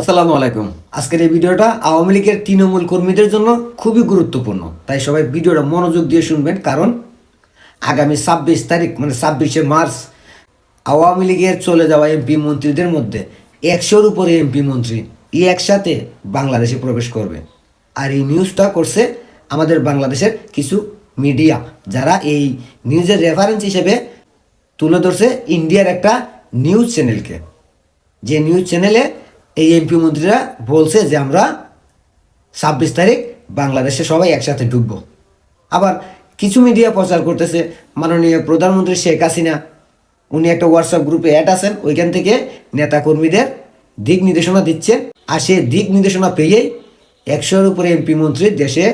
আসসালামু আলাইকুম। আজকের এই ভিডিওটা আওয়ামী লীগের তৃণমূল কর্মীদের জন্য খুবই গুরুত্বপূর্ণ। তাই সবাই ভিডিওটা মনোযোগ দিয়ে শুনবেন, কারণ আগামী ছাব্বিশ তারিখ মানে ছাব্বিশে মার্চ, আওয়ামী লীগের চলে যাওয়া এমপি মন্ত্রীদের মধ্যে একশোর উপরে এমপি মন্ত্রী ই একসাথে বাংলাদেশে প্রবেশ করবে। আর এই নিউজটা করছে আমাদের বাংলাদেশের কিছু মিডিয়া, যারা এই নিউজের রেফারেন্স হিসেবে তুলে ধরছে ইন্ডিয়ার একটা নিউজ চ্যানেলকে। যে নিউজ চ্যানেলে এই এমপি মন্ত্রীরা বলছে যে আমরা ছাব্বিশ তারিখ বাংলাদেশে সবাই একসাথে ঢুকবো। আবার কিছু মিডিয়া প্রচার করতেছে, মাননীয় প্রধানমন্ত্রী শেখ হাসিনা, উনি একটা হোয়াটসঅ্যাপ গ্রুপে অ্যাড আছেন, ওইখান থেকে নেতাকর্মীদের দিক নির্দেশনা দিচ্ছেন আর সে দিক নির্দেশনা পেয়েই একশোর উপরে এমপি মন্ত্রী দেশে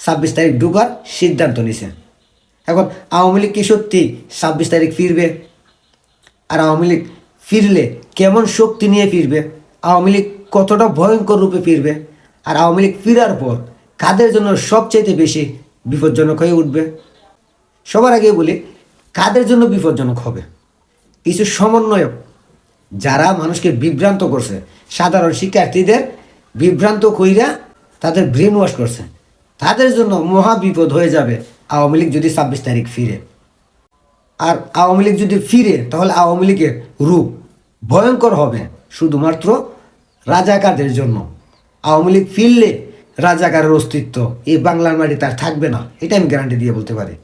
ছাব্বিশ তারিখ ঢুকার সিদ্ধান্ত নিছে। এখন আওয়ামী লীগ কি সত্যি ছাব্বিশ তারিখ ফিরবে? আর আওয়ামী লীগ ফিরলে কেমন শক্তি নিয়ে ফিরবে? আওয়ামী লীগ কতটা ভয়ঙ্কর রূপে ফিরবে আর আওয়ামী লীগ ফিরার পর কাদের জন্য সবচাইতে বেশি বিপজ্জনক হয়ে উঠবে? সবার আগে বলি, কাদের জন্য বিপজ্জনক হবে? কিছু সমন্বয়ক যারা মানুষকে বিভ্রান্ত করছে, সাধারণ শিক্ষার্থীদের বিভ্রান্ত কইরা তাদের ব্রেন ওয়াশ করছে, তাদের জন্য মহা বিপদ হয়ে যাবে আওয়ামী লীগ যদি ছাব্বিশ তারিখ ফিরে। আর আওয়ামী লীগ যদি ফিরে, তাহলে আওয়ামী লীগের রূপ ভয়ঙ্কর হবে। শুধুমাত্র রাজাকারদের জন্য। আওয়ামী লীগ ফিরলে রাজাকারের অস্তিত্ব এই বাংলার মাটি তার থাকবে না এটা আমি গ্যারান্টি দিয়ে বলতে পারি।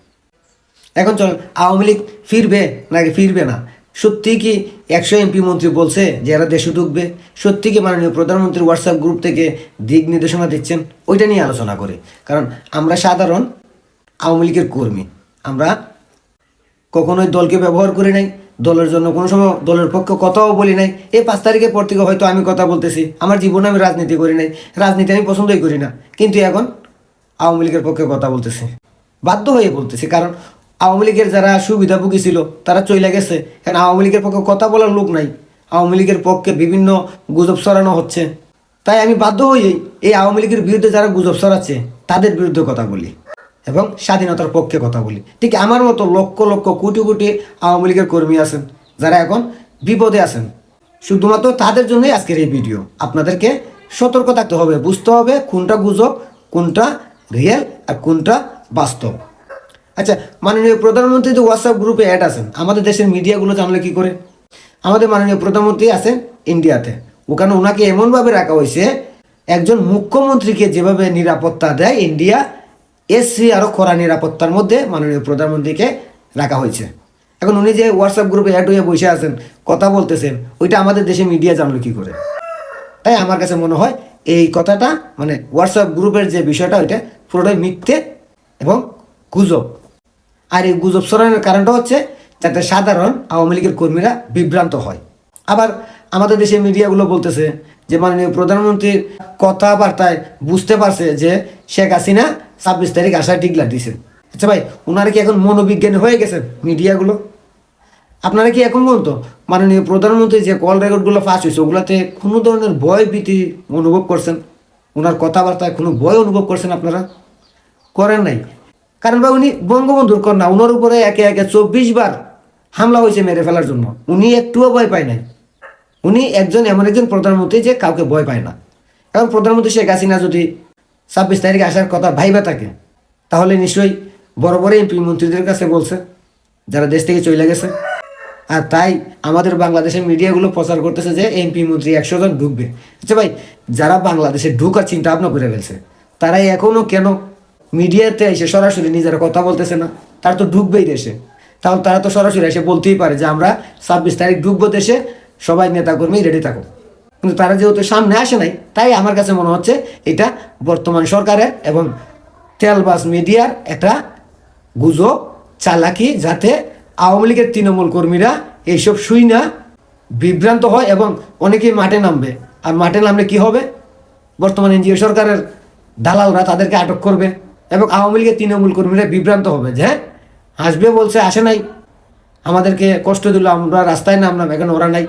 এখন চল, আওয়ামী লীগ ফিরবে নাকি ফিরবে না? সত্যি কি একশো এমপি মন্ত্রী বলছে যে এরা দেশে ঢুকবে? সত্যি কি মাননীয় প্রধানমন্ত্রী হোয়াটসঅ্যাপ গ্রুপ থেকে দিক নির্দেশনা দিচ্ছেন? ওইটা নিয়ে আলোচনা করে। কারণ আমরা সাধারণ আওয়ামী লীগের কর্মী, আমরা কখনোই দলকে ব্যবহার করি নাই। দলের জন্য কোনো সময় দলের পক্ষে কথাও বলি নাই। এই পাঁচ তারিখের পর থেকে হয়তো আমি কথা বলতেছি। আমার জীবনে আমি রাজনীতি করি নাই। রাজনীতি আমি পছন্দই করি না। কিন্তু এখন আওয়ামী লীগের পক্ষে কথা বলতেছি। বাধ্য হয়ে বলতেছি। কারণ আওয়ামী লীগের যারা সুবিধাভোগী ছিল, তারা চলে গেছে। এখন আওয়ামী লীগের পক্ষে কথা বলার লোক নাই। আওয়ামী লীগের পক্ষে বিভিন্ন গুজব ছড়ানো হচ্ছে। তাই আমি বাধ্য হয়েই এই আওয়ামী লীগের বিরুদ্ধে যারা গুজব ছড়াচ্ছে, তাদের বিরুদ্ধে কথা বলি। এবং স্বাধীনতার পক্ষে কথা বলি। ঠিক আমার মতো লক্ষ লক্ষ কোটি কোটি আওয়ামী লীগের কর্মী আছেন, যারা এখন বিপদে আছেন। শুধুমাত্র তাদের জন্যই আজকের এই ভিডিও। আপনাদেরকে সতর্ক থাকতে হবে, বুঝতে হবে কোনটা গুজব, কোনটা রিয়েল আর কোনটা বাস্তব। আচ্ছা মাননীয় প্রধানমন্ত্রী তো হোয়াটসঅ্যাপ গ্রুপে অ্যাড আছেন, আমাদের দেশের মিডিয়াগুলো জানলে কি করে? আমাদের মাননীয় প্রধানমন্ত্রী আছেন ইন্ডিয়াতে। ওখানে ওনাকে এমনভাবে রাখা হয়েছে, একজন মুখ্যমন্ত্রীকে যেভাবে নিরাপত্তা দেয় ইন্ডিয়া এসসি আরও কড়া নিরাপত্তার মধ্যে মাননীয় প্রধানমন্ত্রীকে রাখা হয়েছে। এখন উনি যে হোয়াটসঅ্যাপ গ্রুপে অ্যাড হয়ে বসে আছেন, কথা বলতেছেন, ওইটা আমাদের দেশে মিডিয়া জানলো কি করে? তাই আমার কাছে মনে হয় এই কথাটা মানে হোয়াটসঅ্যাপ গ্রুপের যে বিষয়টা, ওইটা পুরোটাই মিথ্যে এবং গুজব। আর এই গুজব ছড়ানোর কারণটা হচ্ছে যাতে সাধারণ আওয়ামী লীগের কর্মীরা বিভ্রান্ত হয়। আবার আমাদের দেশের মিডিয়াগুলো বলতেছে যে মাননীয় প্রধানমন্ত্রীর কথাবার্তায় বুঝতে পারছে যে শেখ হাসিনা ছাব্বিশ তারিখ আসার টিকলা দিয়েছেন আচ্ছা ভাই ওনারা কি এখন মনোবিজ্ঞানী হয়ে গেছেন মিডিয়াগুলো? আপনারা কি এখন পর্যন্ত মাননীয় প্রধানমন্ত্রী যে কল রেকর্ডগুলো ফাঁস হয়েছে, ওগুলাতে কোনো ধরনের ভয় ভীতি অনুভব করছেন? ওনার কথাবার্তায় কোনো ভয় অনুভব করছেন আপনারা? করেন নাই। কারণ ভাই, উনি বঙ্গবন্ধুর কন্যা ওনার উপরে একে একে চব্বিশ বার হামলা হয়েছে মেরে ফেলার জন্য। উনি একটুও ভয় পায় নাই। উনি একজন এমন একজন প্রধানমন্ত্রী যে কাউকে ভয় পায় না। এবং প্রধানমন্ত্রী শেখ হাসিনা যদি ছাব্বিশ তারিখে আসার কথা ভাইবা থাকে তাহলে নিশ্চয়ই বড় বড় এমপি মন্ত্রীদের কাছে বলছে, যারা দেশ থেকে চলে গেছে। আর তাই আমাদের বাংলাদেশের মিডিয়াগুলো প্রচার করতেছে যে এমপি মন্ত্রী একশো জন ঢুকবে। আচ্ছা ভাই, যারা বাংলাদেশে ঢুকার চিন্তা ভাবনা করে ফেলছে, তারাই এখনও কেন মিডিয়াতে এসে সরাসরি নিজেরা কথা বলতেছে না? তারা তো ঢুকবেই দেশে। তাহলে তারা তো সরাসরি এসে বলতেই পারে যে আমরা ছাব্বিশ তারিখ ঢুকবো দেশে, সবাই নেতাকর্মী রেডি থাকো কিন্তু তারা যেহেতু সামনে আসে নাই তাই আমার কাছে মনে হচ্ছে এটা বর্তমান সরকারের এবং তেলবাস মিডিয়ার একটা গুজব চালাকি যাতে আওয়ামী লীগের তৃণমূল কর্মীরা এইসব শুই না বিভ্রান্ত হয় এবং অনেকেই মাঠে নামবে। আর মাঠে নামলে কি হবে? বর্তমান এনজিও সরকারের দালালরা তাদেরকে আটক করবে এবং আওয়ামী লীগের তৃণমূল কর্মীরা বিভ্রান্ত হবে যে হ্যাঁ, আসবে বলছে আসে নাই। আমাদেরকে কষ্ট দিল আমরা রাস্তায় নামলাম এখন ওরা নাই।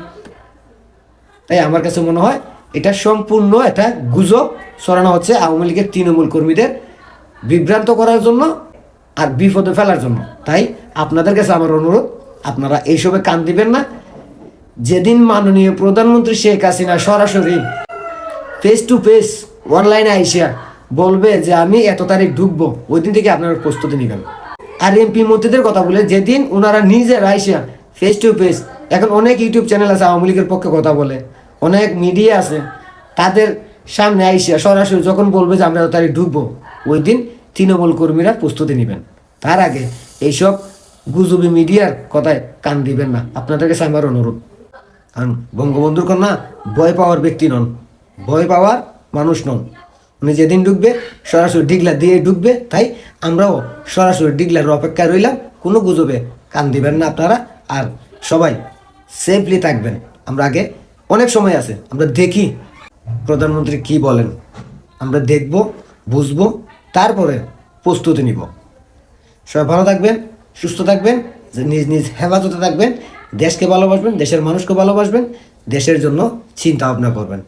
তাই আমার কাছে মনে হয় এটা সম্পূর্ণ এটা গুজব ছড়ানো হচ্ছে আওয়ামী লীগের তৃণমূল কর্মীদের বিভ্রান্ত করার জন্য আর বিপদে ফেলার জন্য। তাই আপনাদের কাছে আমার অনুরোধ, আপনারা এইসবে কান দিবেন না। যেদিন মাননীয় প্রধানমন্ত্রী শেখ হাসিনা সরাসরি ফেস টু ফেস অনলাইনে আইসিয়া বলবে যে আমি এত তারিখ ঢুকবো, ওই দিন থেকে আপনারা প্রস্তুতি নেবেন। আর এমপি মন্ত্রীদের কথা বলে যেদিন ওনারা নিজের আইসিয়া ফেস টু ফেস এখন অনেক ইউটিউব চ্যানেল আছে আওয়ামী লীগের পক্ষে কথা বলে। অনেক মিডিয়া আছে, তাদের সামনে আইসিয়া সরাসরি যখন বলবে যে আমরা তারিখ ঢুকবো, ওই দিন তৃণমূল কর্মীরা প্রস্তুতি নেবেন। তার আগে এইসব গুজবি মিডিয়ার কথায় কান দিবেন না। আপনাদের কাছে আমার অনুরোধ। কারণ বঙ্গবন্ধুর কন্যা ভয় পাওয়ার ব্যক্তি নন, ভয় পাওয়ার মানুষ নন। উনি যেদিন ঢুকবে, সরাসরি ডিগলা দিয়ে ঢুকবে, তাই আমরাও সরাসরি ডিগলার অপেক্ষায় রইলাম। কোনো গুজবে কান দিবেন না আপনারা, আর সবাই সেফলি থাকবেন। আমরা আগে অনেক সময় আছে, আমরা দেখি প্রধানমন্ত্রী কি বলেন। আমরা দেখব, বুঝব, তারপরে প্রস্তুতি নিব। সবাই ভালো থাকবেন, সুস্থ থাকবেন নিজ নিজ হেফাজতে থাকবেন, দেশকে ভালোবাসবেন, দেশের মানুষকে ভালোবাসবেন, দেশের জন্য চিন্তা ভাবনা করবেন।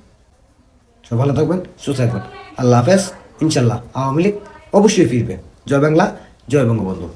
সব ভালো থাকবেন, সুস্থ থাকবেন। আল্লাহ হাফেজ ইনশাল্লাহ আওয়ামী লীগ অবশ্যই ফিরবে। জয় বাংলা, জয় বঙ্গবন্ধু।